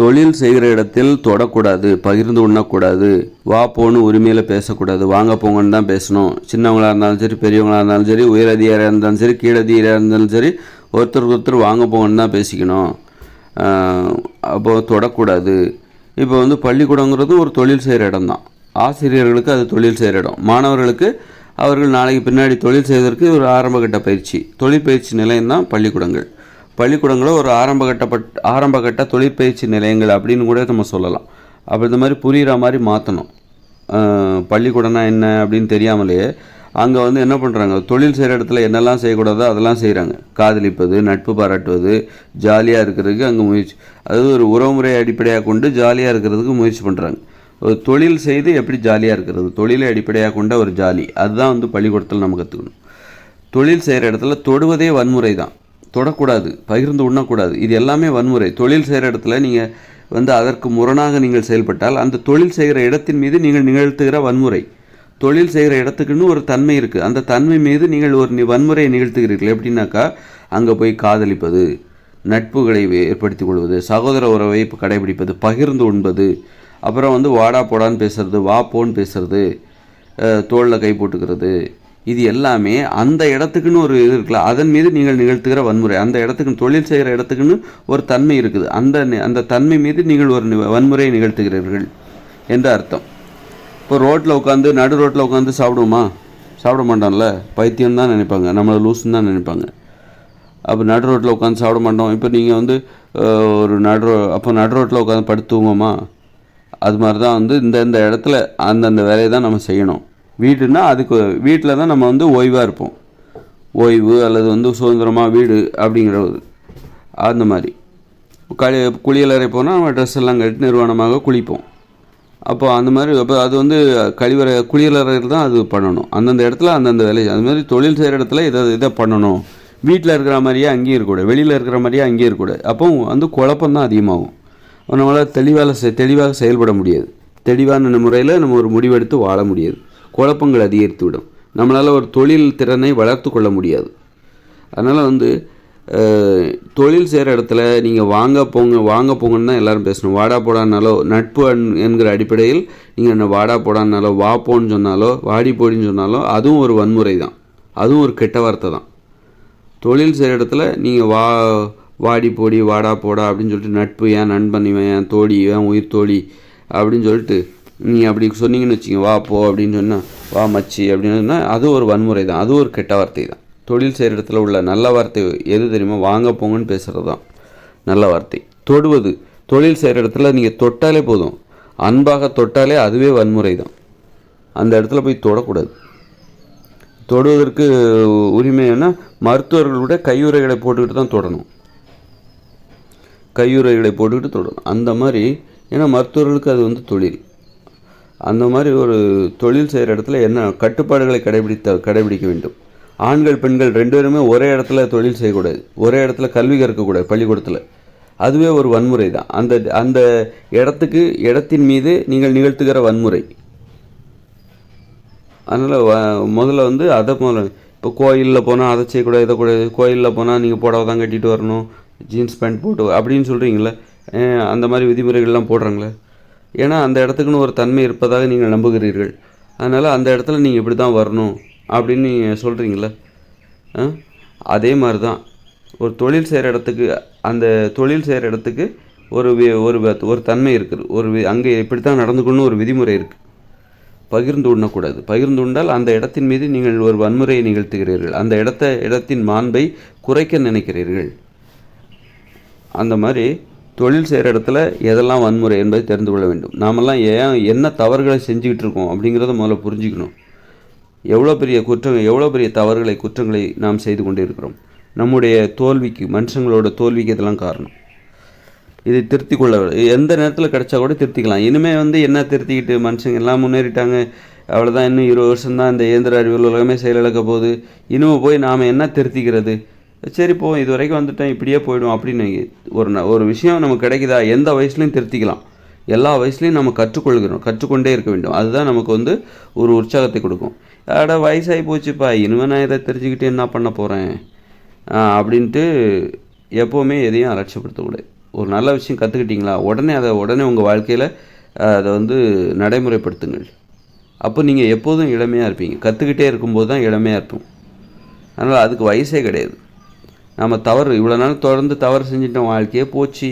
தொழில் செய்கிற இடத்தில் தொடக்கூடாது பகிர்ந்து உண்ணக்கூடாது. வா போன்னு உரிமையில் பேசக்கூடாது. வாங்க போங்கன்னு தான் பேசணும். சின்னவங்களாக இருந்தாலும் சரி பெரியவங்களாக இருந்தாலும் சரி உயரதிகாரியாக இருந்தாலும் சரி கீழதிகாரியாக இருந்தாலும் சரி ஒருத்தருக்கு ஒருத்தர் வாங்க போங்கன்னு தான் பேசிக்கணும். அப்போது அப்போ தொடக்கூடாது. இப்போ வந்து பள்ளிக்கூடங்கிறது ஒரு தொழில் செய்கிற இடம் தான். ஆசிரியர்களுக்கு அது தொழில் செய்கிற இடம். மாணவர்களுக்கு அவர்கள் நாளைக்கு பின்னாடி தொழில் செய்வதற்கு ஒரு ஆரம்பகட்ட பயிற்சி. தொழிற்பயிற்சி நிலையம் தான் பள்ளிக்கூடங்கள். பள்ளிக்கூடங்களை ஒரு ஆரம்பகட்டப்பட் ஆரம்பகட்ட தொழிற்பயிற்சி நிலையங்கள் அப்படின்னு கூட நம்ம சொல்லலாம். அப்போ இந்த மாதிரி புரிகிற மாதிரி மாற்றணும் பள்ளிக்கூடம்னா என்ன அப்படின்னு தெரியாமலேயே அங்கே வந்து என்ன பண்ணுறாங்க தொழில் செய்கிற இடத்துல என்னெல்லாம் செய்யக்கூடாதோ அதெல்லாம் செய்கிறாங்க காதலிப்பது நட்பு பாராட்டுவது ஜாலியாக இருக்கிறதுக்கு அங்கே முயற்சி அதாவது ஒரு உறவுமுறை அடிப்படையாக கொண்டு ஜாலியாக இருக்கிறதுக்கு முயற்சி பண்ணுறாங்க ஒரு தொழில் செய்து எப்படி ஜாலியாக இருக்கிறது? தொழிலை அடிப்படையாக கொண்ட ஒரு ஜாலி. அதுதான் வந்து பள்ளிக்கூடத்தில் நம்ம கற்றுக்கணும் தொழில் செய்கிற இடத்துல தொடுவதே வன்முறை தான் தொடக்கூடாது பகிர்ந்து உண்ணக்கூடாது. இது எல்லாமே வன்முறை. தொழில் செய்கிற இடத்துல நீங்கள் வந்து அதற்கு முரணாக நீங்கள் செயல்பட்டால் அந்த தொழில் செய்கிற இடத்தின் மீது நீங்கள் நிகழ்த்துகிற வன்முறை. தொழில் செய்கிற இடத்துக்குன்னு ஒரு தன்மை இருக்குது அந்த தன்மை மீது நீங்கள் ஒரு நி- வன்முறையை நிகழ்த்துகிறீர்கள். எப்படின்னாக்கா அங்கே போய் காதலிப்பது நட்புகளை ஏற்படுத்தி கொள்வது சகோதர உறவை கடைபிடிப்பது பகிர்ந்து உண்பது அப்புறம் வந்து வாடா போடான்னு பேசுறது வா போன்னு பேசுறது தோளில் கை போட்டுக்கிறது இது எல்லாமே அந்த இடத்துக்குன்னு ஒரு இது இருக்குல்ல அதன் மீது நீங்கள் நிகழ்த்துகிற வன்முறை. அந்த இடத்துக்கு தொழில் செய்கிற இடத்துக்குன்னு ஒரு தன்மை இருக்குது. அந்த அந்த தன்மை மீது நீங்கள் ஒரு நி- வன்முறையை நிகழ்த்துகிறீர்கள் என்று அர்த்தம். இப்போ ரோட்டில் உட்காந்து நடு ரோட்டில் உட்காந்து சாப்பிடுவோமா? சாப்பிட மாட்டோம்ல பைத்தியம் தான் நினைப்பாங்க. நம்மளை லூஸ்ன்னு தான் நினைப்பாங்க. அப்போ நடு ரோட்டில் உட்காந்து சாப்பிட மாட்டோம். இப்போ நீங்கள் வந்து ஒரு நடு ரோ அப்போ நடு ரோட்டில் உட்காந்து படுத்து தூங்குவோமா அது மாதிரி தான் வந்து இந்த இந்த இடத்துல அந்தந்த வேலையை தான் நம்ம செய்யணும். வீடுனா அதுக்கு வீட்டில் தான் நம்ம வந்து ஓய்வாக இருப்போம். ஓய்வு அல்லது வந்து சுதந்திரமாக வீடு அப்படிங்கிறது அந்த மாதிரி. களி குளியலறை போனால் நம்ம ட்ரெஸ் எல்லாம் கட்டி நிர்வாணமாக குளிப்போம். அப்போ அந்த மாதிரி அப்போ அது வந்து கழிவறை குளியலறையில் தான் அது பண்ணணும். அந்தந்த இடத்துல அந்தந்த வேலை அது மாதிரி தொழில் செய்கிற இடத்துல இதை இதை பண்ணணும். வீட்டில் இருக்கிற மாதிரியே அங்கேயும் இருக்கக்கூடாது. வெளியில் இருக்கிற மாதிரியே அங்கேயும் இருக்கக்கூடாது. அப்போ வந்து குழப்பம் தான் அதிகமாகும். நம்மளால் தெளிவாக செ தெளிவாக செயல்பட முடியாது. தெளிவான முறையில் நம்ம ஒரு முடிவெடுத்து வாழ முடியாது. குழப்பங்கள் அதிகரித்து விடும் நம்மளால் ஒரு தொழில் திறனை வளர்த்து கொள்ள முடியாது. அதனால் வந்து தொழில் செய்கிற இடத்துல நீங்கள் வாங்க போங்க வாங்க போங்கன்னு தான் எல்லோரும் பேசணும். வாடா போடான்னாலோ நட்பு என்கிற அடிப்படையில் நீங்கள் என்ன வாடா போடான்னாலோ வா போன்னு சொன்னாலோ வாடி போடின்னு சொன்னாலோ அதுவும் ஒரு வன்முறை தான். அதுவும் ஒரு கெட்ட வார்த்தை தான். தொழில் செய்கிற இடத்துல நீங்கள் வா வாடி போடி வாடா போடா அப்படின்னு சொல்லிட்டு நட்பு ஏன் நண்பன் இவன் என் தோழி ஏன் உயிர் தோழி அப்படின்னு சொல்லிட்டு நீங்கள் அப்படி சொன்னீங்கன்னு வச்சுங்க வா போ அப்படின்னு சொன்னால் வா மச்சி அப்படின்னு சொன்னால் அது ஒரு வன்முறை தான். அது ஒரு கெட்ட வார்த்தை தான். தொழில் செய்கிற இடத்துல உள்ள நல்ல வார்த்தை எது தெரியுமா? வாங்க போங்கன்னு பேசுகிறது தான் நல்ல வார்த்தை. தொடுவது தொழில் செய்கிற இடத்துல நீங்கள் தொட்டாலே போதும். அன்பாக தொட்டாலே அதுவே வன்முறை தான். அந்த இடத்துல போய் தொடக்கூடாது. தொடுவதற்கு உரிமைன்னா மருத்துவர்களோட கையுறைகளை போட்டுக்கிட்டு தான் தொடணும். கையுறைகளை போட்டுக்கிட்டு தொடணும். அந்த மாதிரி ஏன்னா மருத்துவர்களுக்கு அது வந்து தொழில். அந்த மாதிரி ஒரு தொழில் செய்கிற இடத்துல என்ன கட்டுப்பாடுகளை கடைபிடித்த கடைபிடிக்க வேண்டும். ஆண்கள் பெண்கள் ரெண்டு பேருமே ஒரே இடத்துல தொழில் செய்யக்கூடாது. ஒரே இடத்துல கல்வி கற்கக்கூடாது பள்ளிக்கூடத்தில். அதுவே ஒரு வன்முறை தான். அந்த அந்த இடத்துக்கு இடத்தின் மீது நீங்கள் நிகழ்த்துகிற வன்முறை. அதனால் வ முதல்ல வந்து அதை முதல்ல இப்போ கோயிலில் போனால் அதை செய்யக்கூடாது இதை கூடாது. கோயிலில் போனால் நீங்கள் புடவை தான் கட்டிட்டு வரணும் ஜீன்ஸ் பேண்ட் போட்டு அப்படின்னு சொல்கிறீங்களே அந்த மாதிரி விதிமுறைகள்லாம் போடுறாங்களே? ஏன்னா அந்த இடத்துக்குன்னு ஒரு தன்மை இருப்பதாக நீங்கள் நம்புகிறீர்கள். அதனால் அந்த இடத்துல நீங்கள் இப்படி தான் வரணும் அப்படின்னு நீங்கள் சொல்கிறீங்கள அதே மாதிரி தான் ஒரு தொழில் செய்கிற இடத்துக்கு அந்த தொழில் செய்கிற இடத்துக்கு ஒரு ஒரு ஒரு தன்மை இருக்குது ஒரு அங்கே இப்படி தான் நடந்துக்கணும்னு ஒரு விதிமுறை இருக்குது பகிர்ந்து உண்ணக்கூடாது. பகிர்ந்து உண்டால் அந்த இடத்தின் மீது நீங்கள் ஒரு வன்முறையை நிகழ்த்துகிறீர்கள். அந்த இடத்த இடத்தின் மாண்பை குறைக்க நினைக்கிறீர்கள். அந்த மாதிரி தொழில் செய்கிற இடத்துல எதெல்லாம் வன்முறை என்பதை தெரிந்து கொள்ள வேண்டும். நாமெல்லாம் ஏன் என்ன தவறுகளை செஞ்சுக்கிட்டு இருக்கோம் அப்படிங்கிறத முதல்ல புரிஞ்சுக்கணும். எவ்வளோ பெரிய குற்றம் எவ்வளோ பெரிய தவறுகளை குற்றங்களை நாம் செய்து கொண்டே இருக்கிறோம். நம்முடைய தோல்விக்கு மனுஷங்களோட தோல்விக்கு இதெல்லாம் காரணம். இதை திருத்தி கொள்ள எந்த நேரத்தில் கிடைச்சா கூட திருத்திக்கலாம். இனிமே வந்து என்ன திருத்திக்கிட்டு மனுஷங்க எல்லாம் முன்னேறிட்டாங்க அவ்வளோதான் இன்னும் இருபது வருஷம் தான் இந்த இயந்திர அறிவியல் உலகமே செயலிழக்க போகுது. இன்னும் போய் நாம் என்ன திருத்திக்கிறது? சரி போ இது வரைக்கும் வந்துட்டேன் இப்படியே போயிடும் அப்படின்னு ஒரு ந- ஒரு விஷயம் நமக்கு கிடைக்குதா? எந்த வயசுலையும் திருத்திக்கலாம். எல்லா வயசுலையும் நம்ம கற்றுக்கொள்கிறோம் கற்றுக்கொண்டே இருக்க வேண்டும். அதுதான் நமக்கு வந்து ஒரு உற்சாகத்தை கொடுக்கும். அட வயசாகி போச்சுப்பா இனிமே நான் இதை தெரிஞ்சுக்கிட்டு என்ன பண்ண போகிறேன் அப்படின்ட்டு எப்போவுமே எதையும் அலட்சியப்படுத்தக்கூடாது. ஒரு நல்ல விஷயம் கற்றுக்கிட்டீங்களா உடனே அதை உடனே உங்கள் வாழ்க்கையில் அதை வந்து நடைமுறைப்படுத்துங்கள். அப்போ நீங்கள் எப்போதும் இளமையாக இருப்பீங்க. கற்றுக்கிட்டே இருக்கும்போது தான் இளமையாக இருப்போம். அதனால் அதுக்கு வயசே கிடையாது. நம்ம தவறு இவ்வளோ நாள் தொடர்ந்து தவறு செஞ்சிட்டோம் வாழ்க்கையே போச்சு.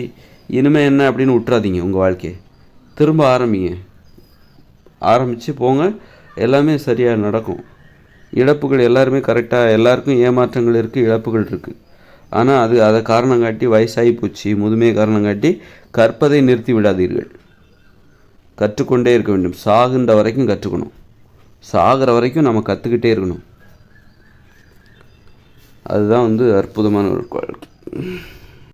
இனிமே என்ன அப்படின்னு விட்றாதீங்க உங்கள் வாழ்க்கையை. திரும்ப ஆரம்பிங்க. ஆரம்பித்து போங்க. எல்லாமே சரியாக நடக்கும். இழப்புகள் எல்லாருமே கரெக்டாக எல்லாருக்கும் ஏமாற்றங்கள் இருக்குது இழப்புகள் இருக்குது ஆனால் அது அதை காரணம் காட்டி வயசாகி போச்சு முதுமை காரணம் காட்டி கற்பதை நிறுத்தி விடாதீர்கள். கற்றுக்கொண்டே இருக்க வேண்டும். சாகுன்ற வரைக்கும் கற்றுக்கணும். சாகிற வரைக்கும் நம்ம கற்றுக்கிட்டே இருக்கணும். அதுதான் வந்து அற்புதமான ஒரு குவாலிட்டி